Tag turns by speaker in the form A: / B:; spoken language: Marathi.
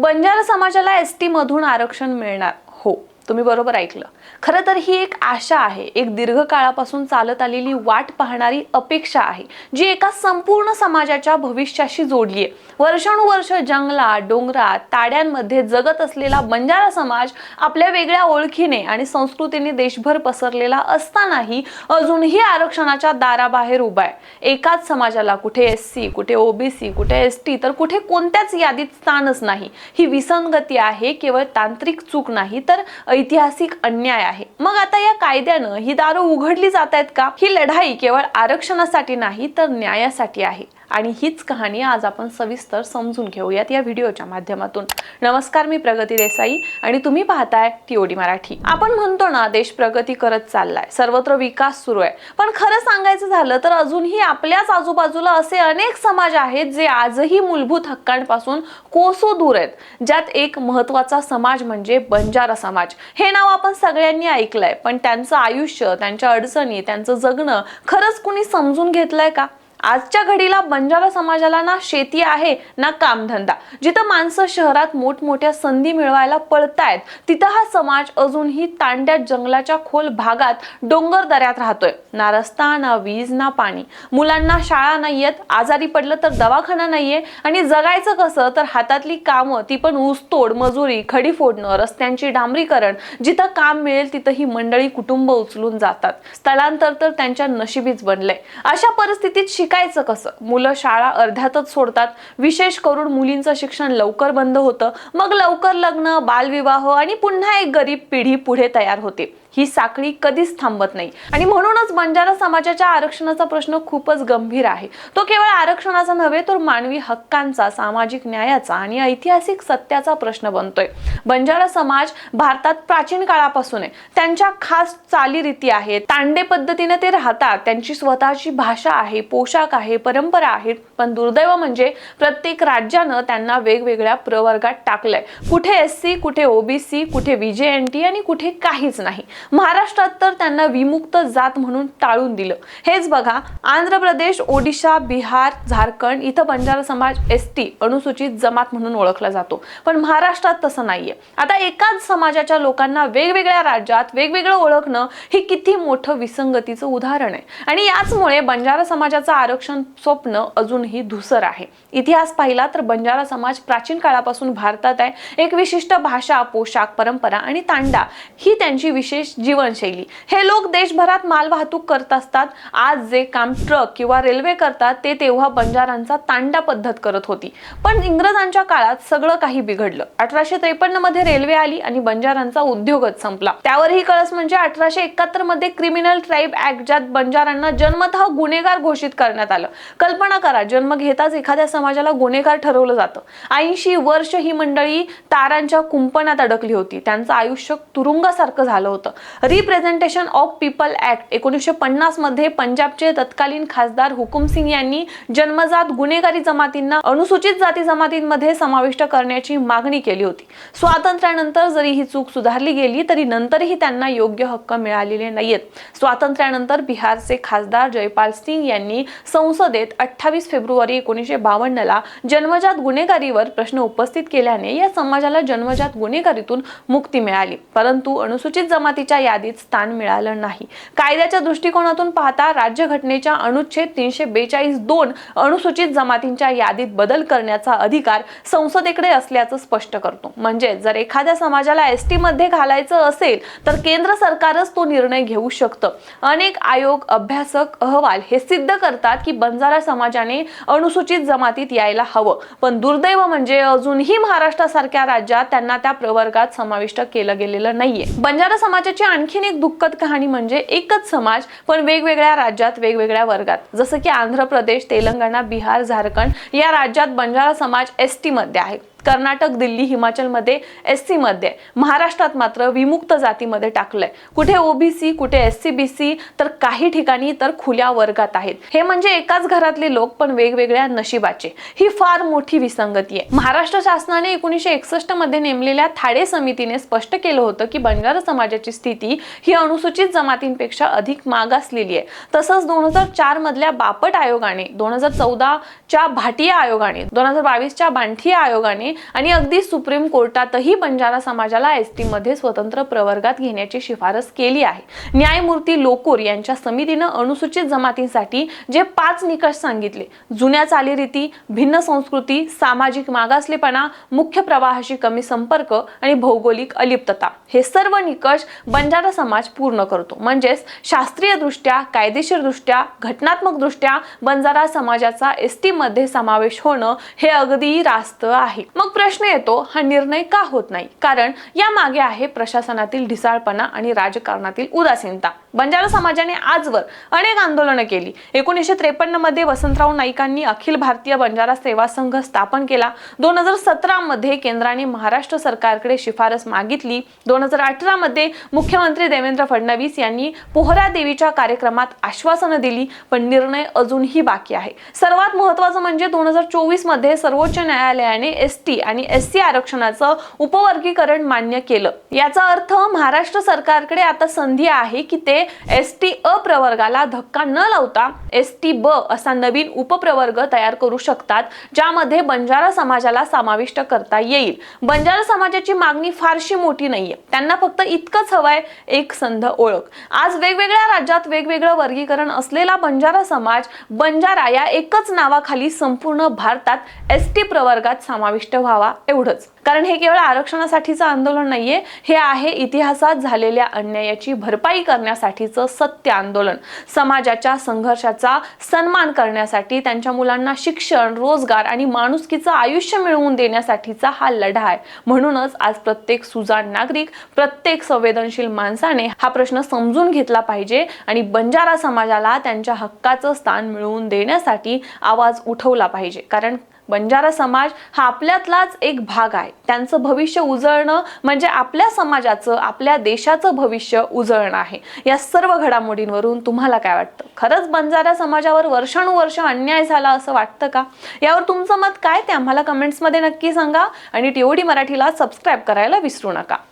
A: बंजारा समाजाला एस टी मधून आरक्षण मिळणार. हो. तुम्ही बरोबर ऐकलं. खरं तर ही एक आशा आहे एक दीर्घकाळापासून चालत आलेली वाट पाहणारी अपेक्षा आहे जी एका संपूर्ण समाजाच्या भविष्याशी जोडली आहे. वर्षानुवर्ष जंगलात डोंगरात ताड्यांमध्ये जगत असलेला बंजारा समाज आपल्या वेगळ्या ओळखीने आणि संस्कृतीने देशभर पसरलेला असतानाही अजूनही आरक्षणाच्या दाराबाहेर उभा आहे. एकाच समाजाला कुठे एस सी कुठे ओबीसी कुठे एस टी तर कुठे कोणत्याच यादीत स्थानच नाही. ही विसंगती आहे केवळ तांत्रिक चूक नाही तर ऐतिहासिक अन्याय आहे. मग आता या कायद्यानं ही दारं उघडली जात आहेत का? ही लढाई केवळ आरक्षणासाठी नाही तर न्यायासाठी आहे. आणि हीच कहाणी आज आपण सविस्तर समजून घेऊयात या व्हिडिओच्या माध्यमातून. नमस्कार मी प्रगती देसाई आणि तुम्ही पाहताय टीओडी मराठी. आपण म्हणतो ना देश प्रगती करत चाललाय सर्वत्र विकास सुरू आहे. पण खरं सांगायचं झालं तर अजूनही आपल्याच आजूबाजूला असे अनेक समाज आहेत जे आजही मूलभूत हक्कांपासून कोसो दूर आहेत. ज्यात एक महत्त्वाचा समाज म्हणजे बंजारा समाज. हे नाव आपण सगळ्यांनी ऐकलंय पण त्यांचं आयुष्य त्यांच्या अडचणी त्यांचं जगणं खरंच कुणी समजून घेतलंय का? आजच्या घडीला बंजारा समाजाला ना शेती आहे ना कामधंदा. जिथं माणसं शहरात मोठमोठ्या संधी मिळवायला पळतायत तिथं हा समाज अजूनही तांड्यात जंगलाच्या खोल भागात डोंगर दऱ्यात राहतोय. ना रस्ता ना वीज ना पाणी. मुलांना शाळा नाहीयेत आजारी पडलं तर दवाखाना नाहीये आणि जगायचं कसं तर हातातली कामं ती पण ऊसतोड मजुरी खडी फोडणं रस्त्यांची डांबरीकरण जिथं काम मिळेल तिथं ही मंडळी कुटुंब उचलून जातात. स्थलांतर तर त्यांच्या नशिबीच बनलंय. अशा परिस्थितीत शिकायचं कसं? मुलं शाळा अर्ध्यातच सोडतात. विशेष करून मुलींचं शिक्षण लवकर बंद होतं. मग लवकर लग्न बालविवाह आणि पुन्हा एक गरीब पिढी पुढे तयार होते. ही साखळी कधीच थांबत नाही. आणि म्हणूनच बंजारा समाजाच्या आरक्षणाचा प्रश्न खूपच गंभीर आहे. तो केवळ आरक्षणाचा नव्हे तर मानवी हक्कांचा सामाजिक न्यायाचा आणि ऐतिहासिक सत्याचा प्रश्न बनतोय. बंजारा समाज भारतात प्राचीन काळापासून आहे. त्यांच्या खास चालीरीती आहेत. तांडे पद्धतीने ते राहतात. त्यांची स्वतःची भाषा आहे पोशाख आहे परंपरा आहेत पण दुर्दैव म्हणजे प्रत्येक राज्यानं त्यांना वेगवेगळ्या प्रवर्गात टाकलंय. कुठे एस सी कुठे ओबीसी कुठे विजेएनटी आणि कुठे काहीच नाही. महाराष्ट्रात तर त्यांना विमुक्त जात म्हणून टाळून दिलं. हेच बघा आंध्र प्रदेश ओडिशा बिहार झारखंड इथं बंजारा समाज एस टी अनुसूचित जमात म्हणून ओळखला जातो. पण महाराष्ट्रात तसं नाहीये. आता एकाच समाजाच्या लोकांना वेगवेगळ्या राज्यात वेगवेगळं ओळखणं हे किती मोठं विसंगतीचं उदाहरण आहे. आणि याचमुळे बंजारा समाजाचं आरक्षण स्वप्न अजूनही धुसर आहे. इतिहास पाहिला तर बंजारा समाज प्राचीन काळापासून भारतात आहे. एक विशिष्ट भाषा पोशाख परंपरा आणि तांडा ही त्यांची विशेष जीवनशैली. हे लोक देशभरात मालवाहतूक करत असतात. आज जे काम ट्रक किंवा रेल्वे करतात ते तेव्हा बंजारांचा तांडा पद्धत करत होती. पण इंग्रजांच्या काळात सगळं काही बिघडलं. अठराशे त्रेपन्नमध्ये रेल्वे आली आणि बंजारांचा उद्योगच संपला. त्यावरही कळस म्हणजे अठराशे एकाहत्तरमध्ये क्रिमिनल ट्राईब ऍक्ट ज्यात बंजारांना जन्मतः गुन्हेगार घोषित करण्यात आलं. कल्पना करा जन्म घेताच एखाद्या समाजाला गुन्हेगार ठरवलं जातं. ऐंशी वर्ष ही मंडळी तारांच्या कुंपणात अडकली होती. त्यांचं आयुष्य तुरुंगासारखं झालं होतं. रिप्रेझेंटेशन ऑफ पीपल ऍक्ट एकोणीसशे पन्नासमध्ये पंजाबचे तत्कालीन खासदार हुकुम सिंग यांनी जन्मजात गुन्हेगारी जमातींना अनुसूचित जाती जमातींमध्ये समाविष्ट करण्याची मागणी केली होती. स्वातंत्र्यानंतर जरी ही चूक सुधारली गेली तरी नंतरही त्यांना योग्य हक्क मिळालेले नाहीयेत. स्वातंत्र्यानंतर बिहारचे खासदार जयपाल सिंग यांनी संसदेत अठ्ठावीस फेब्रुवारी एकोणीसशे बावन्नला जन्मजात गुन्हेगारीवर प्रश्न उपस्थित केल्याने या समाजाला जन्मजात गुन्हेगारीतून मुक्ती मिळाली. परंतु अनुसूचित जमाती जमातीच्या यादीत स्थान मिळालं नाही. कायद्याच्या दृष्टिकोनातून पाहता राज्यघटनेच्या अनुच्छेद तीनशे बेचाळीस दोन अनुसूचित जमातींच्या यादीत बदल करण्याचा अधिकार संसदेकडे असल्याचं स्पष्ट करतो. म्हणजे जर एखाद्या समाजाला एस टी मध्ये घालायचं असेल तर केंद्र सरकारच तो निर्णय घेऊ शकतं. अनेक आयोग अभ्यासक अहवाल हे सिद्ध करतात की बंजारा समाजाने अनुसूचित जमातीत यायला हवं. पण दुर्दैव म्हणजे अजूनही महाराष्ट्रासारख्या राज्यात त्यांना त्या प्रवर्गात समाविष्ट केलं गेलेलं नाहीये. बंजारा समाजाची आणखीन एक दुःखद कहाणी म्हणजे एकच समाज पण वेगवेगळ्या राज्यात वेगवेगळ्या वर्गात. जसं की आंध्र प्रदेश तेलंगणा बिहार झारखंड या राज्यात बंजारा समाज एस टी मध्ये आहे. कर्नाटक दिल्ली हिमाचलमध्ये एस सी मध्ये महाराष्ट्रात मात्र विमुक्त जातीमध्ये टाकलंय. कुठे ओबीसी कुठे एस सी बी सी तर काही ठिकाणी तर खुल्या वर्गात आहेत. हे म्हणजे एकाच घरातले लोक पण वेगवेगळ्या नशिबाचे. ही फार मोठी विसंगती आहे. महाराष्ट्र शासनाने एकोणीसशे एकसष्टमध्ये नेमलेल्या थाडे समितीने स्पष्ट केलं होतं की बंजारा समाजाची स्थिती ही अनुसूचित जमातींपेक्षा अधिक मागासलेली आहे. तसंच दोन हजार चार मधल्या बापट आयोगाने दोन हजार चौदाच्या भाटिया आयोगाने दोन हजार बावीसच्या बांठिया आयोगाने आणि अगदी सुप्रीम कोर्टातही बंजारा समाजाला एस टी मध्ये स्वतंत्र प्रवर्गात घेण्याची शिफारस केली आहे. न्यायमूर्ती लोकूर यांच्या समितीनं अनुसूचित जमातींसाठी जे पाच निकष सांगितले. जुन्या चालीरीती भिन्न संस्कृती सामाजिक मागासलेपणा मुख्य प्रवाहाशी कमी संपर्क आणि भौगोलिक अलिप्तता. हे सर्व निकष बंजारा समाज पूर्ण करतो. म्हणजेच शास्त्रीय दृष्ट्या कायदेशीर दृष्ट्या घटनात्मक दृष्ट्या बंजारा समाजाचा एस टी मध्ये समावेश होणं हे अगदी रास्त आहे. मग प्रश्न येतो हा निर्णय का होत नाही? कारण या मागे आहे प्रशासनातील ढिसाळपणा आणि राजकारणातील उदासीनता. बंजारा समाजाने आजवर अनेक आंदोलनं केली. एकोणीसशे त्रेपन्नमध्ये वसंतराव नाईकांनी अखिल भारतीय बंजारा सेवा संघ स्थापन केला. दोन हजार सतरा मध्ये केंद्राने महाराष्ट्र सरकारकडे शिफारस मागितली. दोन हजार अठरा मध्ये मुख्यमंत्री देवेंद्र फडणवीस यांनी पोहरा देवीच्या कार्यक्रमात आश्वासनं दिली पण निर्णय अजूनही बाकी आहे. सर्वात महत्वाचं म्हणजे दोन हजार चोवीसमध्ये सर्वोच्च न्यायालयाने एस टी आणि एस सी आरक्षणाचं उपवर्गीकरण मान्य केलं. याचा अर्थ महाराष्ट्र सरकारकडे आता संधी आहे की ते एस टी अ प्रवर्गाला धक्का न लावता एस टी ब असा नवीन उपप्रवर्ग तयार करू शकतात ज्यामध्ये बंजारा समाजाला समाविष्ट करता येईल. बंजारा समाजाची मागणी फारशी मोठी नाहीये. त्यांना फक्त इतकंच हवंय एक संध ओळख. आज वेगवेगळ्या राज्यात वेगवेगळं वर्गीकरण असलेला बंजारा समाज बंजारा या एकच नावाखाली संपूर्ण भारतात एस टी प्रवर्गात समाविष्ट व्हावा एवढंच. कारण हे केवळ आरक्षणासाठीचं आंदोलन नाहीये हे आहे इतिहासात झालेल्या अन्यायाची भरपाई करण्यासाठीचं सत्य आंदोलन. समाजाच्या संघर्षाचा सन्मान करण्यासाठी त्यांच्या मुलांना शिक्षण रोजगार आणि माणुसकीचं आयुष्य मिळवून देण्यासाठीचा हा लढा आहे. म्हणूनच आज प्रत्येक सुजाण नागरिक प्रत्येक संवेदनशील माणसाने हा प्रश्न समजून घेतला पाहिजे आणि बंजारा समाजाला त्यांच्या हक्काचं स्थान मिळवून देण्यासाठी आवाज उठवला पाहिजे. कारण बंजारा समाज हा आपल्यातलाच एक भाग आहे. त्यांचं भविष्य उजळणं म्हणजे आपल्या समाजाचं आपल्या देशाचं भविष्य उजळणं आहे. या सर्व घडामोडींवरून तुम्हाला काय वाटतं? खरंच बंजारा समाजावर वर्षानुवर्ष अन्याय झाला असं वाटतं का? यावर तुमचं मत काय? ते आम्हाला कमेंट्समध्ये नक्की सांगा आणि टीओडी मराठीला सबस्क्राईब करायला विसरू नका.